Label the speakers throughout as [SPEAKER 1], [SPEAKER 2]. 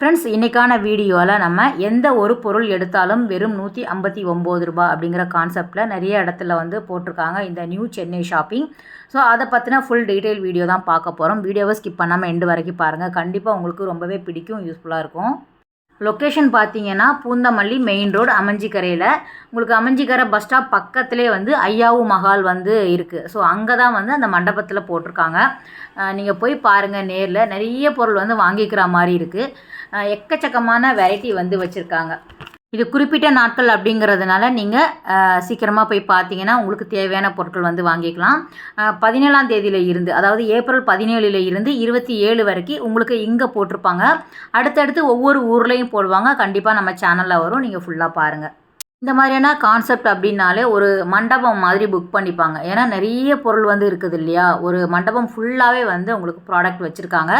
[SPEAKER 1] Friends இன்றைக்கான வீடியோவில் நம்ம எந்த ஒரு பொருள் எடுத்தாலும் வெறும் நூற்றி ஐம்பத்தி ஒம்பது ரூபா அப்படிங்கிற கான்செப்டில் நிறைய இடத்துல வந்து போட்டிருக்காங்க இந்த நியூ சென்னை ஷாப்பிங் ஸோ அதை பற்றின ஃபுல் டீட்டெயில் வீடியோ தான் பார்க்க போகிறோம் வீடியோவை ஸ்கிப் பண்ணாமல் எண்டு வரைக்கும் பாருங்கள் கண்டிப்பாக உங்களுக்கு ரொம்பவே பிடிக்கும் யூஸ்ஃபுல்லாக இருக்கும். லொக்கேஷன் பார்த்தீங்கன்னா பூந்தமல்லி மெயின் ரோடு அமஞ்சிக்கரையில். உங்களுக்கு அமஞ்சிக்கரை பஸ் ஸ்டாப் பக்கத்துலேயே வந்து ஐயாவு மஹால் வந்து இருக்குது ஸோ அங்கே தான் வந்து அந்த மண்டபத்தில் போட்டிருக்காங்க. நீங்கள் போய் பாருங்கள் நேரில். நிறைய பொருள் வந்து வாங்கிக்கிற மாதிரி இருக்குது எக்கச்சக்கமான வெரைட்டி வந்து வச்சுருக்காங்க. இது குறிப்பிட்ட நாட்கள் அப்படிங்கிறதுனால நீங்கள் சீக்கிரமாக போய் பார்த்தீங்கன்னா உங்களுக்கு தேவையான பொருட்கள் வந்து வாங்கிக்கலாம். பதினேழாம் தேதியில் இருந்து அதாவது ஏப்ரல் பதினேழில் இருந்து இருபத்தி ஏழு வரைக்கும் உங்களுக்கு இங்கே போட்டிருப்பாங்க. அடுத்தடுத்து ஒவ்வொரு ஊர்லேயும் போடுவாங்க. கண்டிப்பாக நம்ம சேனலில் வரும். நீங்கள் ஃபுல்லாக பாருங்கள் இந்த மாதிரியான கான்செப்ட் அப்படின்னாலே ஒரு மண்டபம் மாதிரி புக் பண்ணிப்பாங்க. ஏன்னா நிறைய பொருள் வந்து இருக்குது இல்லையா? ஒரு மண்டபம் ஃபுல்லாகவே வந்து உங்களுக்கு ப்ராடக்ட் வச்சுருக்காங்க.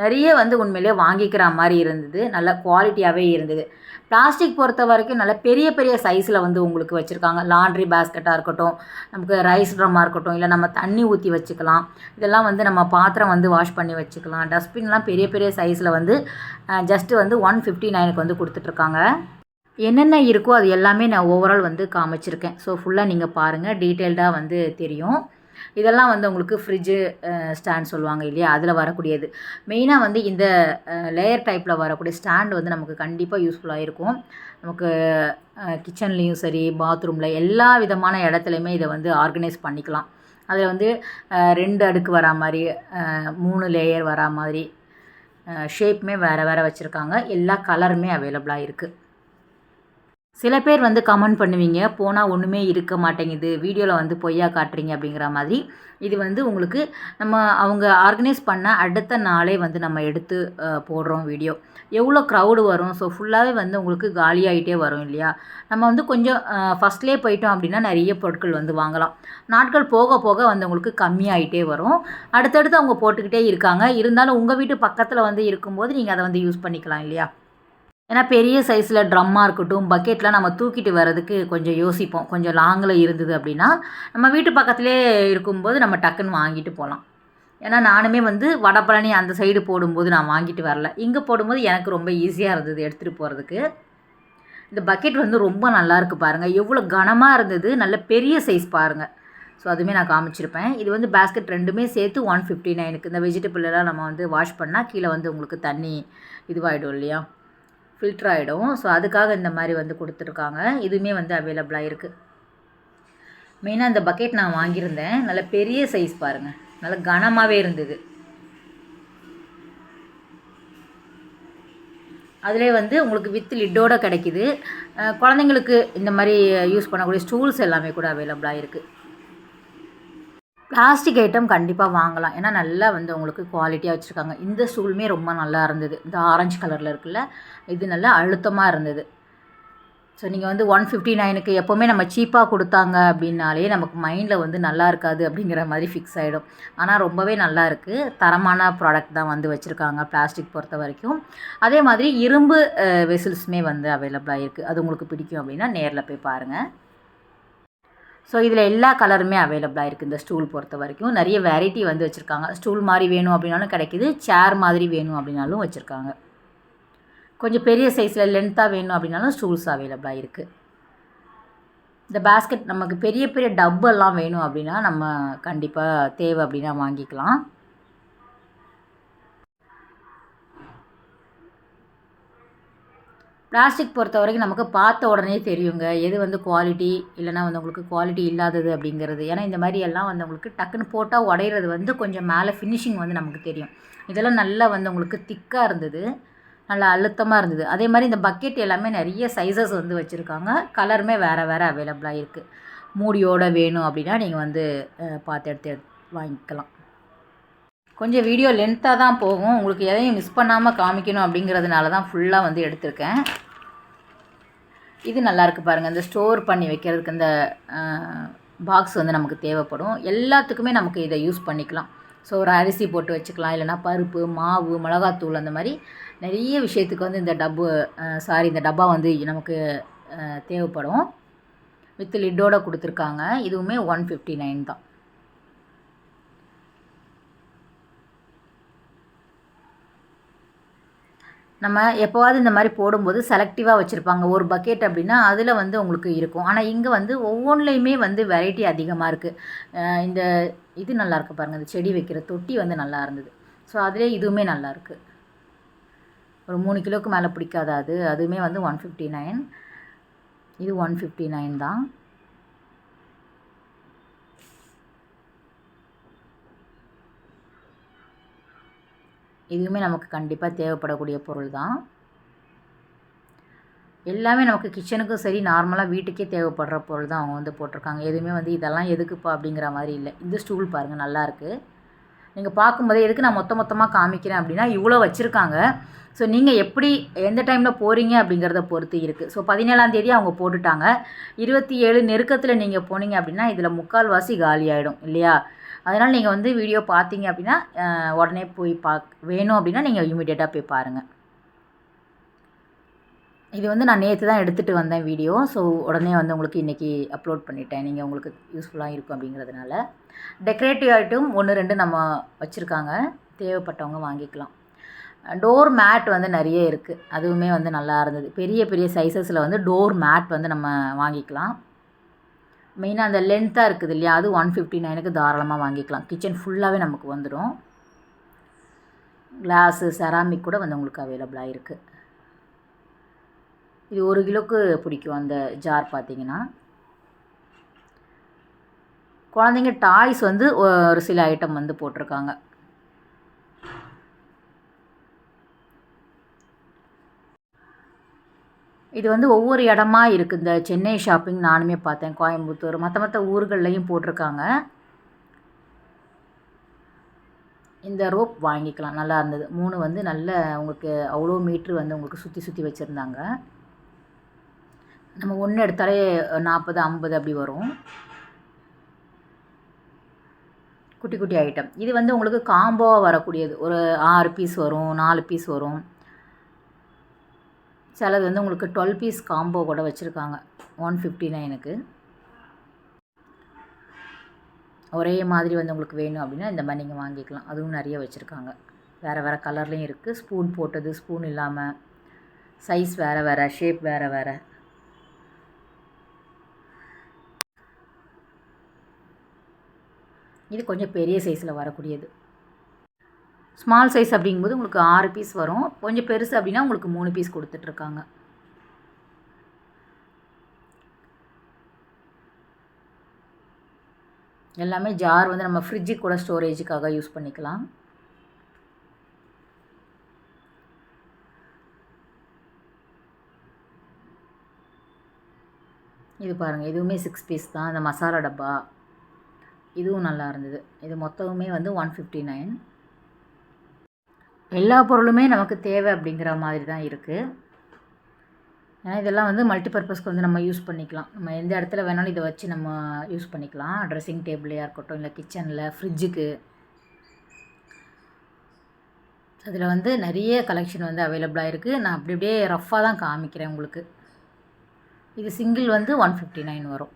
[SPEAKER 1] நிறைய வந்து உண்மையிலேயே வாங்கிக்கிற மாதிரி இருந்தது. நல்ல குவாலிட்டியாகவே இருந்தது. பிளாஸ்டிக் பொறுத்த வரைக்கும் நல்ல பெரிய பெரிய சைஸில் வந்து உங்களுக்கு வச்சுருக்காங்க. லாண்ட்ரி பேஸ்கெட்டாக இருக்கட்டும் நமக்கு ரைஸ் ட்ரம்மாக இருக்கட்டும் இல்லை நம்ம தண்ணி ஊற்றி வச்சுக்கலாம். இதெல்லாம் வந்து நம்ம பாத்திரம் வந்து வாஷ் பண்ணி வச்சுக்கலாம். டஸ்ட்பின்லாம் பெரிய பெரிய சைஸில் வந்து ஜஸ்ட்டு வந்து ஒன் ஃபிஃப்டி நைனுக்கு வந்து கொடுத்துட்ருக்காங்க. என்னென்ன இருக்கோ அது எல்லாமே நான் ஓவரால் வந்து காமிச்சிருக்கேன். ஸோ ஃபுல்லாக நீங்கள் பாருங்கள் டீட்டெயில்டாக வந்து தெரியும். இதெல்லாம் வந்து உங்களுக்கு ஃப்ரிட்ஜு ஸ்டாண்ட் சொல்லுவாங்க இல்லையா? அதில் வரக்கூடியது. மெயினாக வந்து இந்த லேயர் டைப்பில் வரக்கூடிய ஸ்டாண்ட் வந்து நமக்கு கண்டிப்பாக யூஸ்ஃபுல்லாக இருக்கும். நமக்கு கிச்சன்லேயும் சரி பாத்ரூமில் எல்லா விதமான இடத்துலையுமே இதை வந்து ஆர்கனைஸ் பண்ணிக்கலாம். அதில் வந்து ரெண்டு அடுக்கு வரா மாதிரி மூணு லேயர் வரா மாதிரி ஷேப்புமே வேறு வேறு வச்சுருக்காங்க. எல்லா கலருமே அவைலபிளாக இருக்குது சில பேர் வந்து கமெண்ட் பண்ணுவீங்க போனால் ஒன்றுமே இருக்க மாட்டேங்குது வீடியோவில் வந்து பொய்யா காட்டுறீங்க அப்படிங்கிற மாதிரி. இது வந்து உங்களுக்கு நம்ம அவங்க ஆர்கனைஸ் பண்ண அடுத்த நாளே வந்து நம்ம எடுத்து போடுறோம் வீடியோ எவ்வளோ க்ரௌடு வரும் ஸோ ஃபுல்லாகவே வந்து உங்களுக்கு காலியாகிட்டே வரும் இல்லையா? நம்ம வந்து கொஞ்சம் ஃபஸ்ட்லேயே போயிட்டோம் அப்படின்னா நிறைய பொருட்கள் வந்து வாங்கலாம். நாட்கள் போக போக வந்து உங்களுக்கு கம்மியாயிட்டே வரும். அடுத்தடுத்து அவங்க போட்டுக்கிட்டே இருக்காங்க. இருந்தாலும் உங்கள் வீட்டு பக்கத்தில் வந்து இருக்கும்போது நீங்கள் அதை வந்து யூஸ் பண்ணிக்கலாம் இல்லையா? ஏன்னா பெரிய சைஸில் ட்ரம்மாக இருக்கட்டும் பக்கெட்லாம் நம்ம தூக்கிட்டு வர்றதுக்கு கொஞ்சம் யோசிப்போம். கொஞ்சம் லாங்கில் இருந்தது அப்படின்னா நம்ம வீட்டு பக்கத்துலேயே இருக்கும்போது நம்ம டக்குன்னு வாங்கிட்டு போகலாம் ஏன்னா நானுமே வந்து வடபழனி அந்த சைடு போடும்போது நான் வாங்கிட்டு வரல. இங்கே போடும்போது எனக்கு ரொம்ப ஈஸியாக இருந்தது எடுத்துகிட்டு போகிறதுக்கு இந்த பக்கெட் வந்து ரொம்ப நல்லாயிருக்கு பாருங்கள் எவ்வளோ கனமாக இருந்தது. நல்ல பெரிய சைஸ் பாருங்கள் ஸோ அதுவுமே நான் காமிச்சிருப்பேன். இது வந்து பேஸ்கெட் ரெண்டுமே சேர்த்து ஒன் ஃபிஃப்டி நைனுக்கு இந்த வெஜிடபிள் எல்லாம் நம்ம வந்து வாஷ் பண்ணால் கீழே வந்து உங்களுக்கு தண்ணி இதுவாகிடும் இல்லையா? ஃபில்டர் ஆகிடும் ஸோ அதுக்காக இந்த மாதிரி வந்து கொடுத்துருக்காங்க. இதுவுமே வந்து அவைலபிளாக இருக்குது மெயினாக இந்த பக்கெட் நான் வாங்கியிருந்தேன். நல்ல பெரிய சைஸ் பாருங்கள் நல்ல கனமாகவே இருந்தது. அதிலே வந்து உங்களுக்கு வித் லிட்டோட கிடைக்குது. குழந்தைங்களுக்கு இந்த மாதிரி யூஸ் பண்ணக்கூடிய ஸ்டூல்ஸ் எல்லாமே கூட அவைலபிளாக இருக்குது பிளாஸ்டிக் ஐட்டம் கண்டிப்பாக வாங்கலாம். ஏன்னா நல்லா வந்து உங்களுக்கு குவாலிட்டியாக வச்சுருக்காங்க. இந்த ஸ்டூலுமே ரொம்ப நல்லா இருந்தது. இந்த ஆரஞ்சு கலரில் இருக்குல்ல இது நல்லா அழுத்தமாக இருந்தது. ஸோ நீங்கள் வந்து ஒன் ஃபிஃப்டி நைனுக்கு எப்போவுமே நம்ம சீப்பாக கொடுத்தாங்க அப்படின்னாலே நமக்கு மைண்டில் வந்து நல்லா இருக்காது அப்படிங்கிற மாதிரி ஃபிக்ஸ் ஆகிடும் ஆனால் ரொம்பவே நல்லா இருக்குது தரமான ப்ராடக்ட் தான் வந்து வச்சுருக்காங்க பிளாஸ்டிக் பொறுத்த வரைக்கும். அதே மாதிரி இரும்பு வெசில்ஸுமே வந்து அவைலபிளாக இருக்குது அது உங்களுக்கு பிடிக்கும் அப்படின்னா நேரில் போய் பாருங்கள் ஸோ இதில் எல்லா கலருமே அவைலபிளாக இருக்குது இந்த ஸ்டூல் பொறுத்த வரைக்கும். நிறைய வெரைட்டி வந்து வச்சுருக்காங்க. ஸ்டூல் மாதிரி வேணும் அப்படின்னாலும் கிடைக்கிது. சேர் மாதிரி வேணும் அப்படின்னாலும் வச்சுருக்காங்க. கொஞ்சம் பெரிய சைஸில் லென்த்தாக வேணும் அப்படின்னாலும் ஸ்டூல்ஸ் அவைலபிளாக இருக்குது இந்த பேஸ்கெட் நமக்கு பெரிய பெரிய டப்பெல்லாம் வேணும் அப்படின்னா நம்ம கண்டிப்பாக தேவை அப்படின்னா வாங்கிக்கலாம். பிளாஸ்டிக் பொறுத்த வரைக்கும் நமக்கு பார்த்த உடனே தெரியுங்க. எது வந்து குவாலிட்டி இல்லைனா வந்து உங்களுக்கு குவாலிட்டி இல்லாதது அப்படிங்கிறது. ஏன்னா இந்த மாதிரி எல்லாம் வந்து உங்களுக்கு டக்குன்னு போட்டால் உடையிறது வந்து கொஞ்சம் மேலே ஃபினிஷிங் வந்து நமக்கு தெரியும். இதெல்லாம் நல்லா வந்து உங்களுக்கு திக்காக இருந்தது. நல்லா அழுத்தமாக இருந்தது. அதே மாதிரி இந்த பக்கெட் எல்லாமே நிறைய சைஸஸ் வந்து வச்சுருக்காங்க. கலருமே வேறு வேறு அவைலபிளாக இருக்குது மூடியோட வேணும் அப்படின்னா நீங்கள் வந்து பார்த்து எடுத்து எடுத்து வாங்கிக்கலாம். கொஞ்சம் வீடியோ லென்த்தாக தான் போகும். உங்களுக்கு எதையும் மிஸ் பண்ணாமல் காமிக்கணும் அப்படிங்கிறதுனால தான் ஃபுல்லாக வந்து எடுத்திருக்கேன். இது நல்லா இருக்கு பாருங்கள் இந்த ஸ்டோர் பண்ணி வைக்கிறதுக்கு இந்த பாக்ஸ் வந்து நமக்கு தேவைப்படும். எல்லாத்துக்குமே நமக்கு இதை யூஸ் பண்ணிக்கலாம். ஸோ ஒரு அரிசி போட்டு வச்சுக்கலாம். இல்லைனா பருப்பு மாவு மிளகாத்தூள் அந்த மாதிரி நிறைய விஷயத்துக்கு வந்து இந்த டப்பு சாரி இந்த டப்பா வந்து நமக்கு தேவைப்படும். வித் லிட்டோட கொடுத்துருக்காங்க. இதுவுமே ஒன் ஃபிஃப்டி நைன் தான். நம்ம எப்போவாவது இந்த மாதிரி போடும்போது செலக்டிவாக வச்சுருப்பாங்க. ஒரு பக்கெட் அப்படின்னா அதில் வந்து உங்களுக்கு இருக்கும். ஆனால் இங்கே வந்து ஒவ்வொன்றுலையுமே வந்து வெரைட்டி அதிகமாக இருக்குது இந்த இது நல்லாயிருக்கு பாருங்கள் இந்த செடி வைக்கிற தொட்டி வந்து நல்லா இருந்தது. ஸோ அதிலே இதுவுமே நல்லா இருக்குது ஒரு மூணு கிலோவுக்கு மேலே பிடிக்காதா அது. அதுவுமே வந்து ஒன் ஃபிஃப்டி நைன் இது ஒன் ஃபிஃப்டி நைன் தான். இதுவுமே நமக்கு கண்டிப்பாக தேவைப்படக்கூடிய பொருள் தான் எல்லாமே நமக்கு கிச்சனுக்கும் சரி நார்மலாக வீட்டுக்கே தேவைப்படுற பொருள் தான் அவங்க வந்து போட்டிருக்காங்க. எதுவுமே வந்து இதெல்லாம் எதுக்குப்பா அப்படிங்கிற மாதிரி இல்லை. இந்த ஸ்டூல் பாருங்கள் நல்லாயிருக்கு நீங்கள் பார்க்கும்போதே எதுக்கு நான் மொத்த மொத்தமாக காமிக்கிறேன் அப்படின்னா இவ்வளோ வச்சுருக்காங்க. ஸோ நீங்கள் எப்படி எந்த டைமில் போகிறீங்க அப்படிங்கிறத பொறுத்து இருக்குது ஸோ பதினேழாந்தேதி அவங்க போட்டுட்டாங்க. இருபத்தி ஏழு நெருக்கத்தில் நீங்கள் போனீங்க அப்படின்னா இதில் முக்கால்வாசி காலி ஆகிடும் இல்லையா? அதனால் நீங்கள் வந்து வீடியோ பார்த்தீங்க அப்படின்னா உடனே போய் பாக் வேணும் அப்படின்னா நீங்கள் இமீடியட்டாக போய் பாருங்கள் இது வந்து நான் நேற்று தான் எடுத்துகிட்டு வந்தேன் வீடியோ ஸோ உடனே வந்து உங்களுக்கு இன்றைக்கி அப்லோட் பண்ணிட்டேன். நீங்கள் உங்களுக்கு யூஸ்ஃபுல்லாக இருக்கும் அப்படிங்கிறதுனால. டெக்கரேட்டிவ் ஐட்டம் ஒன்று ரெண்டு நம்ம வச்சுருக்காங்க. தேவைப்பட்டவங்க வாங்கிக்கலாம். டோர் மேட் வந்து நிறைய இருக்குது அதுவுமே வந்து நல்லா இருந்தது. பெரிய பெரிய சைஸஸில் வந்து டோர் மேட் வந்து நம்ம வாங்கிக்கலாம். மெயினாக அந்த லென்த்தாக இருக்குது இல்லையா? அது ஒன் ஃபிஃப்டி நைனுக்கு தாராளமாக வாங்கிக்கலாம். கிச்சன் ஃபுல்லாகவே நமக்கு வந்துடும் கிளாஸு செராமிக் கூட வந்து உங்களுக்கு அவைலபிளாக இருக்குது இது ஒரு கிலோக்கு பிடிக்கும் அந்த ஜார் பார்த்தீங்கன்னா குழந்தைங்க டாய்ஸ் வந்து ஒரு சில ஐட்டம் வந்து போட்டிருக்காங்க. இது வந்து ஒவ்வொரு இடமா இருக்குது இந்த சென்னை ஷாப்பிங் நானுமே பார்த்தேன் கோயம்புத்தூர். மற்ற மற்ற ஊர்கள்லையும் போட்டிருக்காங்க. இந்த ரோப் வாங்கிக்கலாம். நல்லா இருந்தது. மூணு வந்து நல்ல உங்களுக்கு அவ்வளோ மீட்ரு வந்து உங்களுக்கு சுற்றி சுற்றி வச்சுருந்தாங்க. நம்ம ஒன்று எடுத்தாலே நாற்பது ஐம்பது அப்படி வரும். குட்டி குட்டி ஐட்டம் இது வந்து உங்களுக்கு காம்போவாக வரக்கூடியது. ஒரு ஆறு பீஸ் வரும் நாலு பீஸ் வரும். சிலது வந்து உங்களுக்கு டுவெல் பீஸ் காம்போ கூட வச்சுருக்காங்க. ஒன் ஃபிஃப்டி நைனுக்கு ஒரே மாதிரி வந்து உங்களுக்கு வேணும் அப்படின்னா இந்த மாதிரி நீங்கள் வாங்கிக்கலாம். அதுவும் நிறைய வச்சுருக்காங்க. வேறு வேறு கலர்லேயும் இருக்குது ஸ்பூன் போட்டது ஸ்பூன் இல்லாமல் சைஸ் வேறு வேறு ஷேப் வேறு வேறு. இது கொஞ்சம் பெரிய சைஸில் வரக்கூடியது. ஸ்மால் சைஸ் அப்படிங்கும்போது உங்களுக்கு ஆறு பீஸ் வரும். கொஞ்சம் பெருசு அப்படின்னா உங்களுக்கு மூணு பீஸ் கொடுத்துட்ருக்காங்க. எல்லாமே ஜார் வந்து நம்ம ஃப்ரிட்ஜுக்கு கூட ஸ்டோரேஜுக்காக யூஸ் பண்ணிக்கலாம். இது பாருங்கள் இதுவுமே சிக்ஸ் பீஸ் தான். இந்த மசாலா டப்பா. இதுவும் நல்லா இருந்தது. இது மொத்தமுமே வந்து ஒன் ஃபிஃப்டி நைன் எல்லா பொருளுமே நமக்கு தேவை அப்படிங்கிற மாதிரி தான் இருக்குது ஏன்னா இதெல்லாம் வந்து மல்டிபர்பஸ்க்கு வந்து நம்ம யூஸ் பண்ணிக்கலாம். நம்ம எந்த இடத்துல வேணாலும் இதை வச்சு நம்ம யூஸ் பண்ணிக்கலாம். ட்ரெஸ்ஸிங் டேபிளையாக இருக்கட்டும் இல்லை கிச்சனில் ஃப்ரிட்ஜுக்கு அதில் வந்து நிறைய கலெக்ஷன் வந்து அவைலபிளாக இருக்குது நான் அப்படி அப்படியே ரஃப்பாக தான் காமிக்கிறேன் உங்களுக்கு. இது சிங்கிள் வந்து ஒன் ஃபிஃப்டி நைன் வரும்.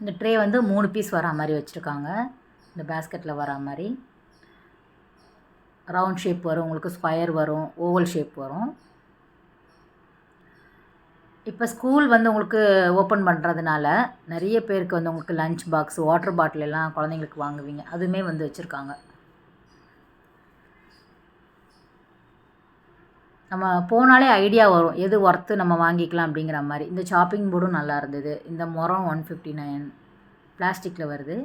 [SPEAKER 1] இந்த ட்ரே வந்து மூணு பீஸ் வரா மாதிரி வச்சுருக்காங்க. இந்த பேஸ்கெட்டில் வரா மாதிரி. ரவுண்ட் ஷேப் வரும் உங்களுக்கு ஸ்கொயர் வரும் ஓவல் ஷேப் வரும். இப்போ ஸ்கூல் வந்து உங்களுக்கு ஓப்பன் பண்ணுறதுனால நிறைய பேருக்கு வந்து உங்களுக்கு லஞ்ச் பாக்ஸ் வாட்டர் பாட்டில் எல்லாம் குழந்தைங்களுக்கு வாங்குவீங்க. அதுவுமே வந்து வச்சுருக்காங்க. நம்ம போனாலே ஐடியா வரும். எது ஒர்த்து நம்ம வாங்கிக்கலாம் அப்படிங்கிற மாதிரி. இந்த ஷாப்பிங் போர்டும் நல்லா இருந்தது. இந்த முறம் ஒன் ஃபிஃப்டி நைன் பிளாஸ்டிக்கில் வருது.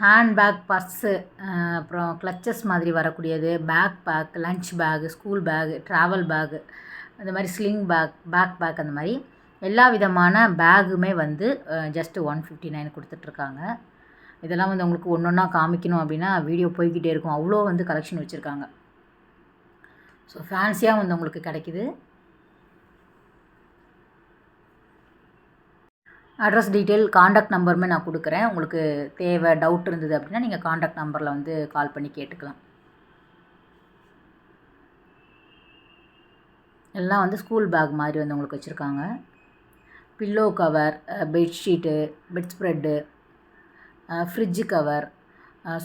[SPEAKER 1] ஹேண்ட் பேக் பர்ஸு அப்புறம் கிளச்சஸ் மாதிரி வரக்கூடியது. Bag bag lunch bag school bag travel bag அந்த மாதிரி ஸ்லிங் பேக் பேக் பேக் அந்த மாதிரி எல்லா விதமான பேகுமே வந்து ஜஸ்ட்டு ஒன் ஃபிஃப்டி நைன் கொடுத்துட்ருக்காங்க. இதெல்லாம் வந்து உங்களுக்கு ஒன்று ஒன்றா காமிக்கணும் அப்படின்னா வீடியோ போய்கிட்டே இருக்கும். அவ்வளோ வந்து கலெக்ஷன் வச்சுருக்காங்க. ஸோ ஃபேன்சியாக வந்து உங்களுக்கு கிடைக்கிது. அட்ரஸ் டீட்டெயில் காண்டாக்ட் நம்பருமே நான் கொடுக்குறேன். உங்களுக்கு தேவை டவுட் இருந்தது அப்படின்னா நீங்கள் காண்டாக்ட் நம்பரில் வந்து கால் பண்ணி கேட்டுக்கலாம். எல்லாம் வந்து ஸ்கூல் பேக் மாதிரி வந்து உங்களுக்கு வச்சுருக்காங்க. Pillow cover bedsheet bedspread fridge cover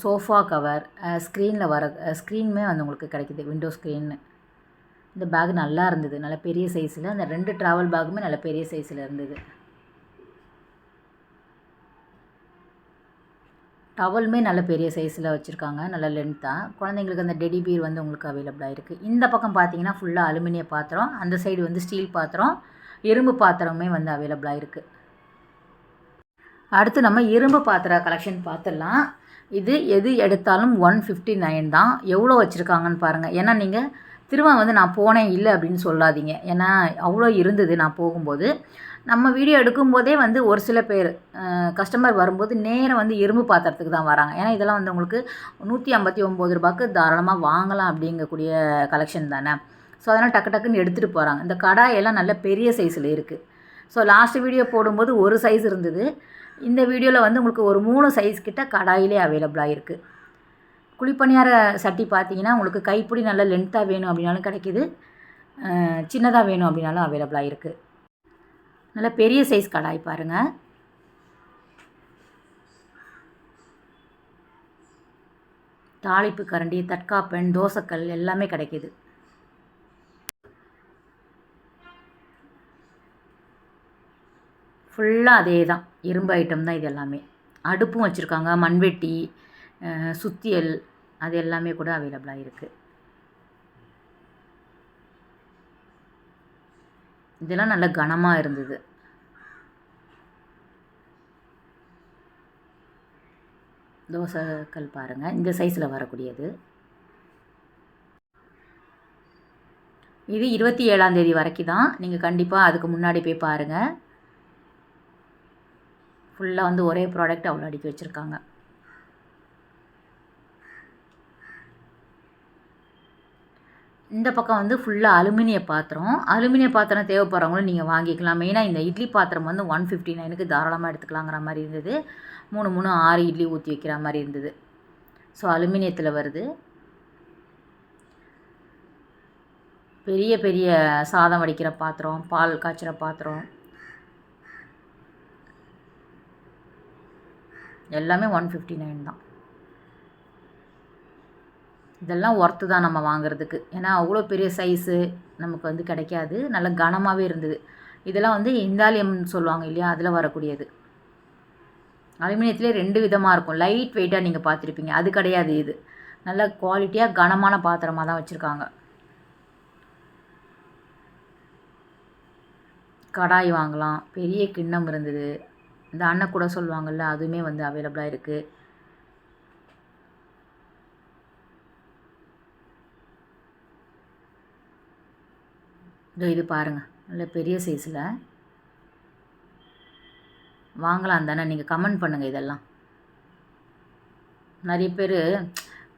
[SPEAKER 1] sofa cover ஸ்க்ரீனில் வர ஸ்க்ரீனுமே வந்து உங்களுக்கு கிடைக்குது விண்டோ ஸ்க்ரீன்னு இந்த பேக் நல்லா இருந்தது நல்ல பெரிய சைஸில் அந்த ரெண்டு ட்ராவல் பேக்குமே நல்ல பெரிய சைஸில் இருந்தது. டவலுமே நல்ல பெரிய சைஸில் வச்சுருக்காங்க நல்ல லென்த்தாக குழந்தைங்களுக்கு அந்த டெடி பீர் வந்து உங்களுக்கு அவைலபிளாக இருக்குது இந்த பக்கம் பார்த்தீங்கன்னா ஃபுல்லாக அலுமினிய பாத்திரம் அந்த சைடு வந்து ஸ்டீல் பாத்திரம் இரும்பு பாத்திரமே வந்து அவைலபிளாக இருக்குது அடுத்து நம்ம இரும்பு பாத்திர கலெக்ஷன் பார்த்துடலாம் இது எது எடுத்தாலும் ஒன் ஃபிஃப்டி நைன் தான். எவ்வளோ வச்சுருக்காங்கன்னு பாருங்கள் ஏன்னா நீங்கள் திரும்ப வந்து நான் போனேன் இல்லை அப்படின்னு சொல்லாதீங்க. ஏன்னா அவ்வளோ இருந்தது நான் போகும்போது. நம்ம வீடியோ எடுக்கும்போதே வந்து ஒரு சில பேர் கஸ்டமர் வரும்போது நேராக வந்து இரும்பு பாத்திரத்துக்கு தான் வராங்க. ஏன்னா இதெல்லாம் வந்து உங்களுக்கு நூற்றி ஐம்பத்தி ஒம்பது ரூபாய்க்கு தாராளமாக வாங்கலாம் அப்படிங்கக்கூடிய கலெக்ஷன் தானே. ஸோ அதனால் டக்கு டக்குன்னு எடுத்துகிட்டு போகிறாங்க இந்த கடாயெல்லாம் நல்ல பெரிய சைஸில் இருக்குது ஸோ லாஸ்ட் வீடியோ போடும்போது ஒரு சைஸ் இருந்தது. இந்த வீடியோவில் வந்து உங்களுக்கு ஒரு மூணு சைஸ் கிட்ட கடாயிலே அவைலபிளாக இருக்குது குழிப்பணியார சட்டி பார்த்தீங்கன்னா உங்களுக்கு கைப்பிடி நல்ல லென்த்தாக வேணும் அப்படின்னாலும் கிடைக்கிது. சின்னதாக வேணும் அப்படின்னாலும் அவைலபிளாக இருக்குது நல்ல பெரிய சைஸ் கடாய் பாருங்கள் தாளிப்பு கரண்டி தட்காப்பெண் தோசைக்கல் எல்லாமே கிடைக்கிது. ஃபுல்லாக அதே தான் இரும்பு ஐட்டம் தான் இது எல்லாமே. அடுப்பும் வச்சுருக்காங்க. மண்வெட்டி சுத்தியல் அது எல்லாமே கூட அவைலபிளாக இருக்குது இதெல்லாம் நல்ல கனமாக இருந்தது. தோசைக்கல் பாருங்கள் இந்த சைஸில் வரக்கூடியது. இது இருபத்தி ஏழாந்தேதி வரைக்கும் தான். நீங்கள் கண்டிப்பாக அதுக்கு முன்னாடி போய் பாருங்கள் ஃபுல்லாக வந்து ஒரே ப்ராடக்ட் அவ்வளோ அடிக்க வச்சுருக்காங்க. இந்த பக்கம் வந்து ஃபுல்லாக அலுமினிய பாத்திரம். அலுமினிய பாத்திரம் தேவைப்படுறவங்களும் நீங்கள் வாங்கிக்கலாம். மெயினாக இந்த இட்லி பாத்திரம் வந்து ஒன் ஃபிஃப்டி நைனுக்கு தாராளமாக எடுத்துக்கலாங்கிற மாதிரி இருந்தது. மூணு மூணு ஆறு இட்லி ஊற்றி வைக்கிற மாதிரி இருந்தது. ஸோ அலுமினியத்தில் வருது. பெரிய பெரிய சாதம் வடிக்கிற பாத்திரம் பால் காய்ச்சிற பாத்திரம். எல்லாமே ஒன் ஃபிஃப்டி நைன் தான். இதெல்லாம் ஒர்த்து தான் நம்ம வாங்குறதுக்கு. ஏன்னா அவ்வளோ பெரிய சைஸு நமக்கு வந்து கிடைக்காது. நல்ல கனமாகவே இருந்தது. இதெல்லாம் வந்து இந்தாலியம் சொல்லுவாங்க இல்லையா? அதில் வரக்கூடியது. அலுமினியத்திலே ரெண்டு விதமாக இருக்கும். லைட் வெயிட்டாக நீங்கள் பார்த்துருப்பீங்க. அது கிடையாது இது. நல்ல குவாலிட்டியாக கனமான பாத்திரமாக தான் வச்சுருக்காங்க. கடாய் வாங்கலாம். பெரிய கிண்ணம் இருந்தது. இந்த அன்னை கூட சொல்லுவாங்கள்ல அதுவுமே வந்து அவைலபிளாக இருக்குது இதோ இது பாருங்கள் நல்ல பெரிய சைஸில் வாங்கலாம் தானே. நீங்கள் கமெண்ட் பண்ணுங்கள் இதெல்லாம். நிறைய பேர்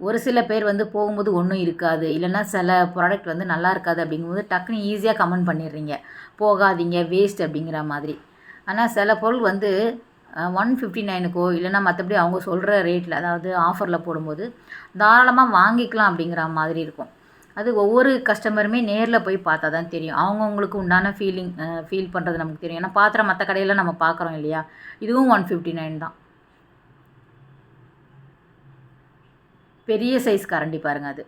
[SPEAKER 1] ஒரு சில பேர் வந்து போகும்போது ஒன்றும் இருக்காது. இல்லைன்னா சில ப்ராடக்ட் வந்து நல்லா இருக்காது அப்படிங்கும்போது டக்குன்னு ஈஸியாக கமெண்ட் பண்ணிடுறீங்க. போகாதீங்க வேஸ்ட் அப்படிங்கிற மாதிரி. ஆனால் சில பொருள் வந்து ஒன் ஃபிஃப்டி நைனுக்கோ இல்லைன்னா மற்றபடி அவங்க சொல்கிற ரேட்டில் அதாவது ஆஃபரில் போடும்போது தாராளமாக வாங்கிக்கலாம் அப்படிங்கிற மாதிரி இருக்கும். அது ஒவ்வொரு கஸ்டமருமே நேரில் போய் பார்த்தா தான் தெரியும். அவங்கவுங்களுக்கு உண்டான ஃபீலிங் ஃபீல் பண்ணுறது நமக்கு தெரியும். ஏன்னா பாத்திரம் மற்ற கடையில் நம்ம பார்க்குறோம் இல்லையா? இதுவும் ஒன் ஃபிஃப்டி நைன் தான். பெரிய சைஸ் கரண்டி பாருங்கள் அது.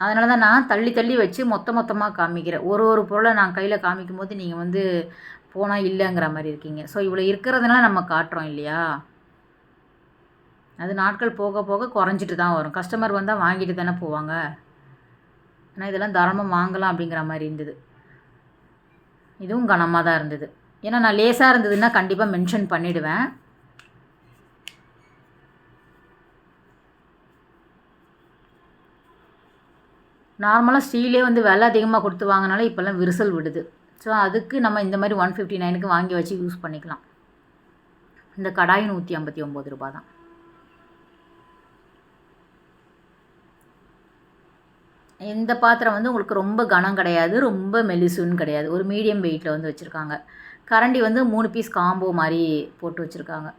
[SPEAKER 1] அதனால தான் நான் தள்ளி தள்ளி வச்சு மொத்த மொத்தமாக காமிக்கிறேன். ஒரு ஒரு பொருளை நான் கையில் காமிக்கும் போது நீங்கள் வந்து போனால் இல்லைங்கிற மாதிரி இருக்கீங்க. ஸோ இவ்வளோ இருக்கிறதுனால நம்ம காட்டுறோம் இல்லையா? அது நாட்கள் போக போக குறைஞ்சிட்டு தான் வரும். கஸ்டமர் வந்தால் வாங்கிட்டு தானே போவாங்க. ஆனால் இதெல்லாம் தாராளமாக வாங்கலாம் அப்படிங்கிற மாதிரி இருந்தது. இதுவும் கனமாக தான் இருந்தது. ஏன்னா நான் லேசாக இருந்ததுன்னா கண்டிப்பாக மென்ஷன் பண்ணிவிடுவேன் நார்மலாக ஸ்டீலே வந்து விலை அதிகமாக கொடுத்து வாங்கினாலும் இப்போல்லாம் விரிசல் விடுது. ஸோ அதுக்கு நம்ம இந்த மாதிரி ஒன் ஃபிஃப்டி நைனுக்கு வாங்கி வச்சு யூஸ் பண்ணிக்கலாம். இந்த கடாய் நூற்றி ஐம்பத்தி ஒம்பது ரூபா தான். இந்த பாத்திரம் வந்து உங்களுக்கு ரொம்ப கனம் கிடையாது ரொம்ப மெலிசுன்னு கிடையாது. ஒரு மீடியம் வெயிட்டில் வந்து வச்சுருக்காங்க. கரண்டி வந்து மூணு பீஸ் காம்போ மாதிரி போட்டு வச்சுருக்காங்க.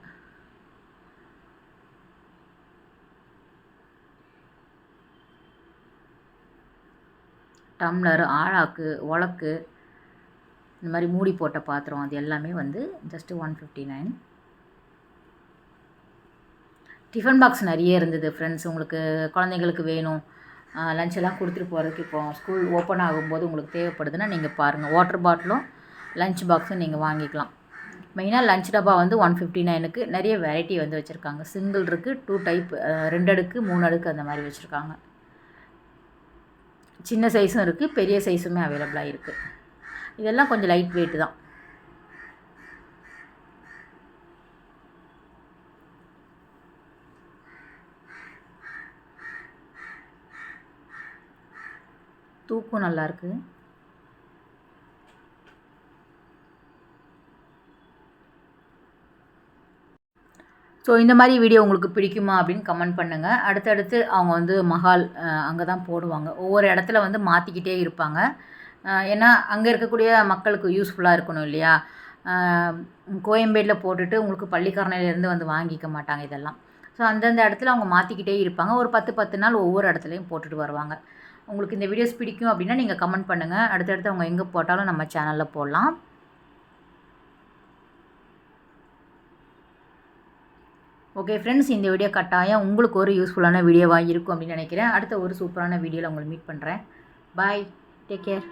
[SPEAKER 1] டம்ளர் ஆழாக்கு உலக்கு இந்த மாதிரி மூடி போட்ட பாத்திரம் அது எல்லாமே வந்து just one fifty nine tiffin box நிறைய இருந்தது ஃப்ரெண்ட்ஸ் உங்களுக்கு குழந்தைங்களுக்கு வேணும். லஞ்ச் எல்லாம் கொடுத்துட்டு போகிறதுக்கு இப்போ ஸ்கூல் ஓப்பன் ஆகும்போது உங்களுக்கு தேவைப்படுதுன்னா நீங்கள் பாருங்கள் வாட்டர் பாட்டிலும் லஞ்ச் பாக்ஸும் நீங்கள் வாங்கிக்கலாம். மெயினாக லஞ்ச் டப்பா வந்து ஒன் ஃபிஃப்டி நைனுக்கு நிறைய வெரைட்டி வந்து வச்சுருக்காங்க. சிங்கிள் இருக்குது டூ டைப் ரெண்டு அடுக்கு மூணு அடுக்கு அந்த மாதிரி வச்சுருக்காங்க. சின்ன சைஸும் இருக்குது பெரிய சைஸுமே அவைலபிளாக இருக்குது இதெல்லாம் கொஞ்சம் லைட் வெயிட் தான். தூக்கும் நல்லாயிருக்கு. ஸோ இந்த மாதிரி வீடியோ உங்களுக்கு பிடிக்குமா அப்படின்னு கமெண்ட் பண்ணுங்கள் அடுத்தடுத்து அவங்க வந்து மஹால் அங்கே தான் போடுவாங்க. ஒவ்வொரு இடத்துல வந்து மாற்றிக்கிட்டே இருப்பாங்க. ஏன்னா அங்கே இருக்கக்கூடிய மக்களுக்கு யூஸ்ஃபுல்லாக இருக்கணும் இல்லையா? கோயம்பேட்டில் போட்டுட்டு உங்களுக்கு பள்ளிக்கரணையிலேருந்து வந்து வாங்கிக்க மாட்டாங்க இதெல்லாம். ஸோ அந்தந்த இடத்துல அவங்க மாற்றிக்கிட்டே இருப்பாங்க. ஒரு பத்து பத்து நாள் ஒவ்வொரு இடத்துலையும் போட்டுட்டு வருவாங்க. உங்களுக்கு இந்த வீடியோஸ் பிடிக்கும் அப்படின்னா நீங்கள் கமெண்ட் பண்ணுங்கள் அடுத்தடுத்து அவங்க எங்கே போட்டாலும் நம்ம சேனலில் போடலாம். ஓகே ஃப்ரெண்ட்ஸ் இந்த வீடியோ கட்டாயம் உங்களுக்கு ஒரு யூஸ்ஃபுல்லான வீடியோவாக இருக்கும் அப்படின்னு நினைக்கிறேன். அடுத்த ஒரு சூப்பரான வீடியோவில் உங்களை மீட் பண்ணுறேன் பாய் டேக் கேர்